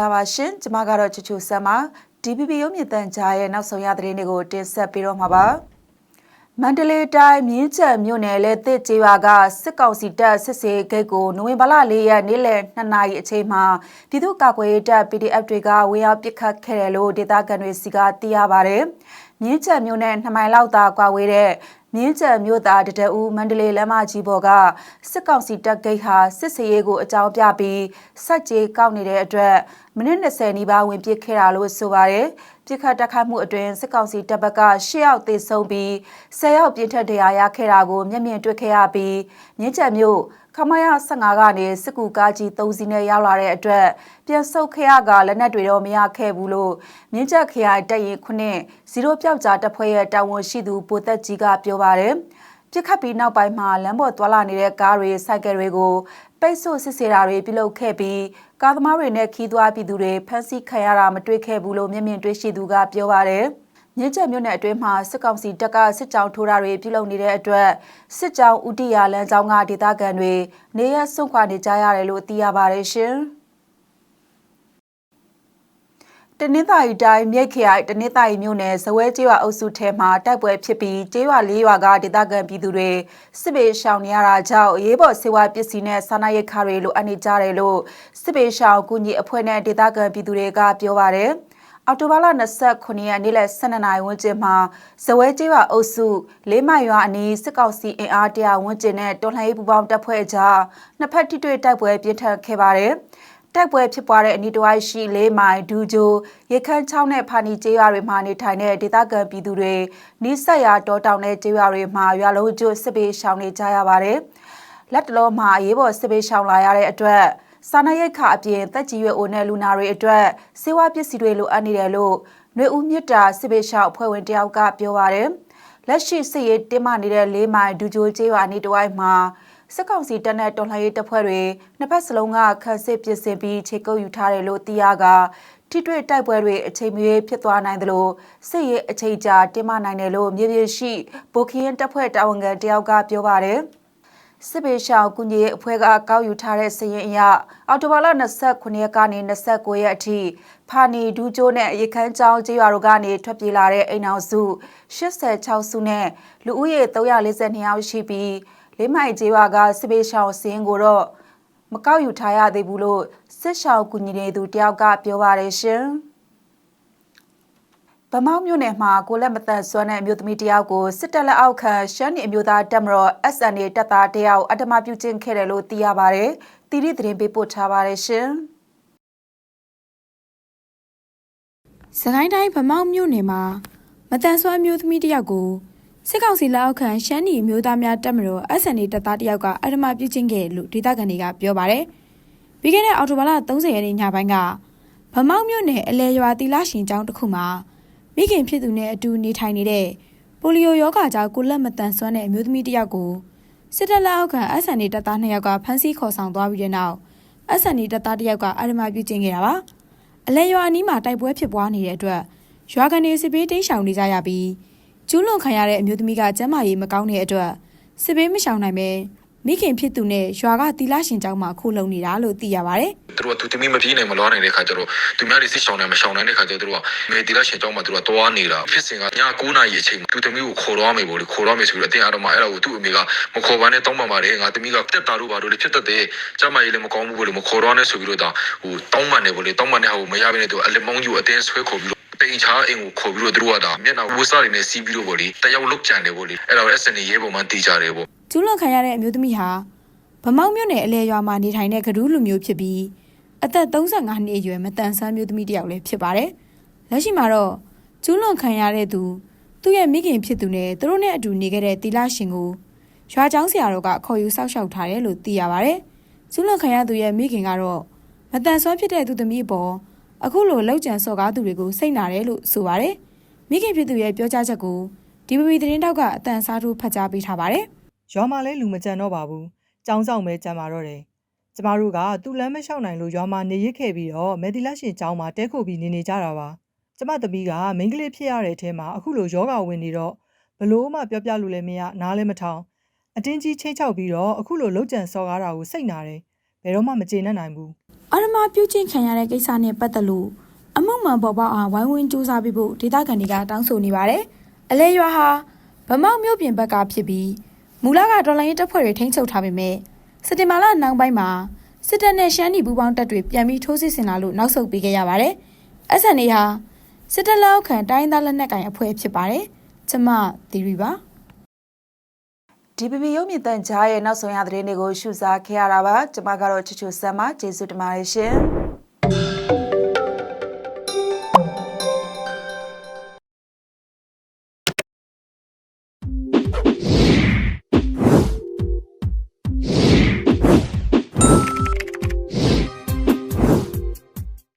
္ဂလာပါရှင်ကျမကတော့ချူချူဆမ်ပါ DPP ရုပ်မြင်သံကြားရဲ့နောက်ဆုံးရသတင်းတွေကိုတင်ဆက်ပေးတော့မှာပါမန္တလေးတိုင်းမြင်းချက်မြို့နယ်လေတစ်ကျေးရွာကစစ်ကောင်စီတပ်စစ်စေးဂိတ်ကိုနိုဝင်ဘာလ၄ရက်နေ့လယ်2နာရီအချိန်မှာပြည်သူ့ကာကွယ်ရေးတပ် PDF တွေကဝင်ရောက်ပစ်ခတ်ခဲ့တယ်လို့ဒေသခံတွေစီကသိရပါတယ်မြင်းချက်မြို့နယ်2မိုင်လောက်သာကွာဝေးတဲ့ မြင်းကျယ်မြို့သားတတအူမန္တလေးလမ်းမကြီးပေါ်ကစစ်ကောင်စီတပ်ဂိတ်ဟာစစ်စေးရေးကိုအကြောင်းပြပြီးစိုက်ကြေးကောက်နေတဲ့အတွက်မိနစ်20နီးပါးဝင်ပစ်ခဲ့တာလို့ဆိုပါတယ်။ပြစ်ခတ်တက်ခတ်မှုအတွင်းစစ်ကောင်စီတပ်ဘက်က10ယောက်သေဆုံးပြီး10ယောက်ပြင်းထန်ဒဏ်ရာရခဲ့တာကိုမျက်မြင်တွေ့ခဲ့ရပြီးမြင်းကျယ်မြို့ခ မရ15ကနေစစ်ကူကားကြီး3စီးနဲ့ရောက်လာတဲ့အတွက်ပြန်ဆုတ်ခရကလက်နက်တွေတော့မရခဲ့ဘူးလို့မြင်းချက်ခရိုင်တပ်ရင်ခုနှစ်ဇီရိုပြောက်ကြားတပ်ဖွဲ့ရဲ့တာဝန်ရှိသူပိုသက်ကြီးကပြောပါတယ်ပြစ်ခတ်ပြီးနောက်ပိုင်းမှာလမ်းပေါ်သွာလာနေတဲ့ကားတွေစိုက်ကယ်တွေကိုပိတ်ဆို့စစ်ဆေးတာတွေပြုလုပ်ခဲ့ပြီးကားသမားတွေနဲ့ခီးသွွားပြည်သူတွေဖမ်းဆီးခံရတာမတွေ့ခဲ့ဘူးလို့မျက်မြင်တွေ့ရှိသူကပြောပါတယ်။ မြင်းကျက်မြို့နယ်အတွင်းမှာစစ်ကောင်စီတပ်ကစစ်ကြောင်းထိုးတာတွေပြုလုပ်နေတဲ့အတွက်စစ်ကြောင်းဥတီယာလမ်းကြောင်းကဒေသခံတွေနေရစွန့်ခွာနေကြရတယ်လို့သိရပါတယ်ရှင်တနင်္သာရီတိုင်းမြိတ်ခရိုင်တနင်္သာရီမြို့နယ်ဇဝဲကျေးရွာအုပ်စုထဲမှာတိုက်ပွဲဖြစ်ပြီးကျေးရွာလေးရွာကဒေသခံပြည်သူတွေစစ်ပေးရှောင်နေရတာကြောင့်ရေးပေါ်စေဝါပစ္စည်းနဲ့စားနပ်ရိက္ခာတွေလိုအပ်နေကြတယ်လို့စစ်ပေးရှောင်ကူညီအဖွဲ့နဲ့ဒေသခံပြည်သူတွေကပြောပါတယ်။ အော်တိုဘာလ29ရက်နေ့လယ်12နာရီဝန်းကျင်မှာဇဝဲကျေးရွာအုပ်စုလေးမိုင်ရွာအနီးစစ်ကောင်စီအင်အားတရာဝန်းကျင်နဲ့တော်လှန်ရေးပူးပေါင်းတပ်ဖွဲ့ကြားနှစ်ဖက်ထိတွေ့တိုက်ပွဲပြင်းထန်ခဲ့ပါတယ်။တိုက်ပွဲဖြစ်ပွားတဲ့အနီးတစ်ဝိုက်ရှိလေးမိုင်ဒူဂျိုရခန်းချောင်းနဲ့ဖာနီကျေးရွာတွေမှာနေထိုင်တဲ့ဒေသခံပြည်သူတွေနီးစပ်ရာတောတောင်တဲ့ကျေးရွာတွေမှာရွာလုံးကျွတ်စစ်ပေးရှောင်နေကြရပါတယ်။လက်တလုံးမှာအရေးပေါ်စစ်ပေးရှောင်လာရတဲ့အတွက် စားနပ်ရိက္ခာအပြင်တက်ကြီးရွယ်အိုနဲ့လူနာတွေအတွက်စေဝါပစ္စည်းတွေလိုအပ်နေတယ်လို့ຫນွေဦးမြစ်တာစစ်ပေးရှောက်အဖွဲ့ဝင်တယောက်ကပြောပါရယ်လက်ရှိစစ်ရေးတင်းမာနေတဲ့လေးမိုင်ဒူဂျိုကျေးရွာနေတဝိုက်မှာစစ်ကောင်စီတပ်နဲ့တော်လှန်ရေးတပ်ဖွဲ့တွေနှစ်ဖက်စလုံးကခန့်စစ်ပြင်ဆင်ပြီးခြေကုပ်ယူထားတယ်လို့သိရကထိတွေ့တိုက်ပွဲတွေအချိန်မရွေးဖြစ်သွားနိုင်သလိုစစ်ရေးအချိန်ကြာတင်းမာနိုင်တယ်လို့မြေပြင်ရှိဘိုခီယန်တပ်ဖွဲ့တာဝန်ခံတယောက်ကပြောပါတယ်။ စစ်ပေးရှောင်ကုညီရေးအဖွဲ့ကကောက်ယူထားတဲ့စရင်အရအော်တိုဘာလ29ရက်ကနေ29ရက်အထိဖာနီဒူးကျိုးနဲ့ရခန်းချောင်းကျေးရွာတို့ကနေထွက်ပြေးလာတဲ့အိမ်အောင်စု86စုနဲ့လူဦးရေ342ယောက်ရှိပြီးလေးမိုင်ကျေးရွာကစစ်ပေးရှောင်စရင်ကိုတော့မကောက်ယူထားရသေးဘူးလို့စစ်ရှောင်ကုညီနေသူတယောက်ကပြောပါတယ်ရှင်။ ဗမောက်မြို့နယ်မှာကိုလက်မတန်စွမ်းတဲ့အမျိုးသမီးတယောက်ကိုစစ်တပ်လက်အောက်ခံရှမ်းနီအမျိုးသားတပ်မတော် SNA တပ်သားတယောက်အတမပြုကျင့်ခဲ့တယ်လို့သိရပါတယ်။တီရီသတင်းပေးပို့ထားပါတယ်ရှင်။စကိုင်းတိုင်းဗမောက်မြို့နယ်မှာမတန်စွမ်းအမျိုးသမီးတယောက်ကိုစစ်ကောင်စီလက်အောက်ခံရှမ်းနီအမျိုးသားများတပ်မတော် SNA တပ်သားတယောက်ကအတမပြုကျင့်ခဲ့လို့ဒေသခံတွေကပြောပါတယ်။ပြီးခဲ့တဲ့အောက်တိုဘာလ30ရက်နေ့ညပိုင်းကဗမောက်မြို့နယ်အလဲရွာတီလာရှင်ကျောင်းတစ်ခုမှာ မိခင်ဖြစ်သူနဲ့အတူနေထိုင်နေတဲ့ပိုလီယိုယောဂါကြောင့်ကိုလက်မတန်ဆွမ်းတဲ့အမျိုးသမီးတစ်ယောက်ကိုစစ်တပ်လက်အောက်ခံ SND တပ်သားနှစ်ယောက်ကဖမ်းဆီးခေါ်ဆောင်သွားပြီးတဲ့နောက် SND တပ်သားတစ်ယောက်ကအာရမပြုကျင့်ခဲ့တာပါအလဲရွာအနီးမှာတိုက်ပွဲဖြစ်ပွားနေတဲ့အတွက်ရွာကနေစစ်ပေးတိမ်းရှောင်နေကြရပြီးကျူးလွန်ခံရတဲ့အမျိုးသမီးကကျမ်းမာရေးမကောင်းတဲ့အတွက်စစ်ပေးမရှောင်နိုင်ပဲ မိခင်ဖြစ်သူနဲ့ရွာကတီလာရှင်ကျောင်းမှာခိုးလုံနေတာလို့သိရပါတယ်။သူတို့ကသူသမီးမပြေးနိုင်မလွားနိုင်တဲ့ခါကျတော့သူများတွေစစ်ရှောင်နိုင်မရှောင်နိုင်တဲ့ခါကျတော့သူတို့ကမေတီလာရှင်ကျောင်းမှာသူတို့ကတွားနေတာဖြစ်စဉ်ကည9နာရီအချိန်သူသမီးကိုခေါ်တော့မယ်ပေါ့လေခေါ်တော့မယ်ဆိုပြီးတော့အတင်းအားတော့မှအဲ့ဒါကိုသူ့အမေကမခေါ်ပါနဲ့တောင်းပန်ပါတယ်ငါသမီးကတက်တာတို့ပါတို့လေဖြစ်တတ်တယ်ကျမကြီးလည်းမကောင်းဘူးပေါ့လေမခေါ်တော့နဲ့ဆိုပြီးတော့ဒါဟိုတောင်းပန်နေပေါ့လေတောင်းပန်တဲ့ဟာကိုမရဘဲနဲ့သူအလမုံကြီးကိုအတင်းဆွဲခေါ်ပြီးတိန်ချားအိမ်ကိုခေါ်ပြီးတော့သူတို့ကဒါမျက်နှာဝှစားတွေနဲ့စီးပြီးတော့ပေါ့လေတယောက်လုတ်ကြံတယ်ပေါ့လေအဲ့ဒါကို SN ရဲပုံမှန်တီးကြတယ်ပေါ့ ကျူးလွန်ခံရတဲ့အမျိုးသမီးဟာဗမောက်မြို့နယ်အလဲရွာမှာနေထိုင်တဲ့ကဒူးလူမျိုးဖြစ်ပြီးအသက်35နှစ်အရွယ်မတန်ဆန်းမျိုးသမီးတစ်ယောက်လည်းဖြစ်ပါတယ်။လက်ရှိမှာတော့ကျူးလွန်ခံရတဲ့သူသူ့ရဲ့မိခင်ဖြစ်သူနဲ့သူတို့နဲ့အတူနေခဲ့တဲ့တီလာရှင်ကိုရွာကျောင်းဆရာတော်ကခေါ်ယူစောက်ရှောက်ထားတယ်လို့သိရပါတယ်။ကျူးလွန်ခံရသူရဲ့မိခင်ကတော့မတန်ဆွမ်းဖြစ်တဲ့သူသမီးပေါ်အခုလိုလောက်ကျန်စော်ကားသူတွေကိုစိတ်နာတယ်လို့ဆိုပါတယ်။မိခင်ဖြစ်သူရဲ့ပြောကြားချက်ကိုဒီပပီသတင်းတောက်ကအတန်စားထိုးဖတ်ကြားပေးထားပါတယ်။ ရွာမှာလည်းလူမကြံတော့ပါဘူး။ကျောင်းဆောင်ပဲကြံပါတော့တယ်။ကျမတို့ကသူ့လမ်းမလျှောက်နိုင်လို့ရွာမှာနေရစ်ခဲ့ပြီးတော့မယ်တီလက်ရှင်ကျောင်းမှာတဲခုပြီးနေနေကြတာပါ။ကျမသမီးကမိန်းကလေးဖြစ်ရတဲ့အထဲမှာအခုလိုယောဂဝင်နေတော့ဘလို့မှပြောပြလို့လည်းမရနားလည်းမထောင်အတင်းကြီးချိန်ချောက်ပြီးတော့အခုလိုလှုပ်ကြံစော်ကားတာကိုစိတ်နာတယ်။ဘယ်တော့မှမကျေနပ်နိုင်ဘူး။အာရမပြုချင်းခံရတဲ့ကိစ္စနဲ့ပတ်သက်လို့အမှုမှန်ပေါ်ပေါက်အောင်ဝိုင်းဝန်းစူးစမ်းပေးဖို့ဒေသခံတွေကတောင်းဆိုနေပါတယ်။အလဲရွာဟာဗမောက်မြို့ပြင်ဘက်ကဖြစ်ပြီး မူလကဒေါ်လာရင်းတပ်ဖွဲ့တွေထိန်းချုပ်ထားပေမဲ့စက်တင်ဘာလနောက်ပိုင်းမှာစစ်တပ်နဲ့ရှမ်းပြည်ပူးပေါင်းတပ်တွေပြန်ပြီးထိုးစစ်ဆင်လာလို့နောက်ဆုတ်ပေးခဲ့ရပါတယ်။ SNA ဟာစစ်တပ်လက်အောက်ခံတိုင်းရင်းသားလက်နက်ကိုင်အဖွဲ့ဖြစ်ပါတယ်။ကျမသီရီပါဒီပီပီရုပ်မြင့်တန်ကြားရဲ့နောက်ဆုံးရသတင်းတွေကိုရှုစားခဲ့ရတာပါကျွန်မကတော့ချူချူဆမ်မကျေးဇူးတင်ပါတယ်ရှင်